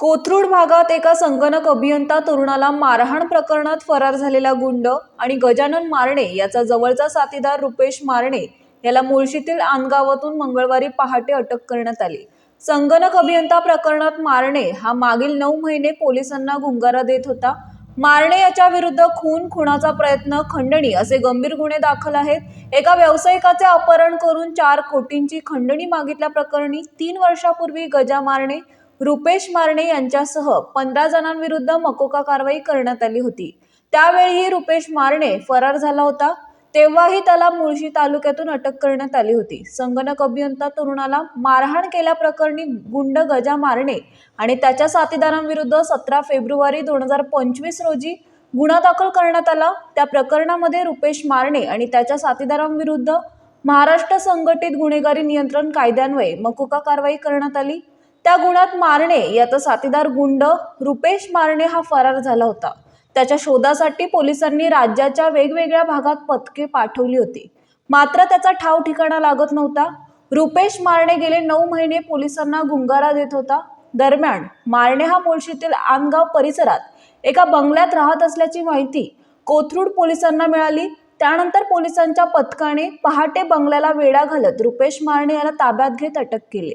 कोथरूड भागात एका संगणक अभियंता तरुणाला मारहाण प्रकरणात फरार झालेला गुंड आणि गजानन मारणे याचा जवळचा साथीदार रुपेश मारणे याला मुळशीतील आनगावातून मंगळवारी पहाटे अटक करण्यात आली. संगणक अभियंता प्रकरणात मारणे हा मागील नऊ महिने पोलिसांना गुंगारा देत होता. मारणे याच्या विरुद्ध खून खुणाचा प्रयत्न खंडणी असे गंभीर गुन्हे दाखल आहेत. एका व्यावसायिकाचे अपहरण करून चार कोटींची खंडणी मागितल्या प्रकरणी तीन वर्षापूर्वी गजा मारणे रुपेश मारणे यांच्यासह पंधरा जणांविरुद्ध मकोका कारवाई करण्यात आली होती. त्यावेळीही रुपेश मारणे फरार झाला होता. तेव्हाही त्याला मुळशी तालुक्यातून अटक करण्यात आली होती. संगणक अभियंता तरुणाला मारहाण केल्याप्रकरणी गुंड गजा मारणे आणि त्याच्या साथीदारांविरुद्ध सतरा फेब्रुवारी दोन हजार पंचवीस रोजी गुन्हा दाखल करण्यात आला. त्या प्रकरणामध्ये रुपेश मारणे आणि त्याच्या साथीदारांविरुद्ध महाराष्ट्र संघटित गुन्हेगारी नियंत्रण कायद्यान्वये मकोका कारवाई करण्यात आली. त्या गुन्ह्यात मारणे याचा साथीदार गुंड रुपेश मारणे हा फरार झाला होता. त्याच्या शोधासाठी पोलिसांनी राज्याच्या वेगवेगळ्या भागात पथके पाठवली होती. मात्र त्याचा ठाव ठिकाणा लागत नव्हता. रुपेश मारणे गेले नऊ महिने पोलिसांना गुंगारा देत होता. दरम्यान मारणे हा मुळशीतील आनगाव परिसरात एका बंगल्यात राहत असल्याची माहिती कोथरूड पोलिसांना मिळाली. त्यानंतर पोलिसांच्या पथकाने पहाटे बंगल्याला वेढा घालत रुपेश मारणे याला ताब्यात घेत अटक केली.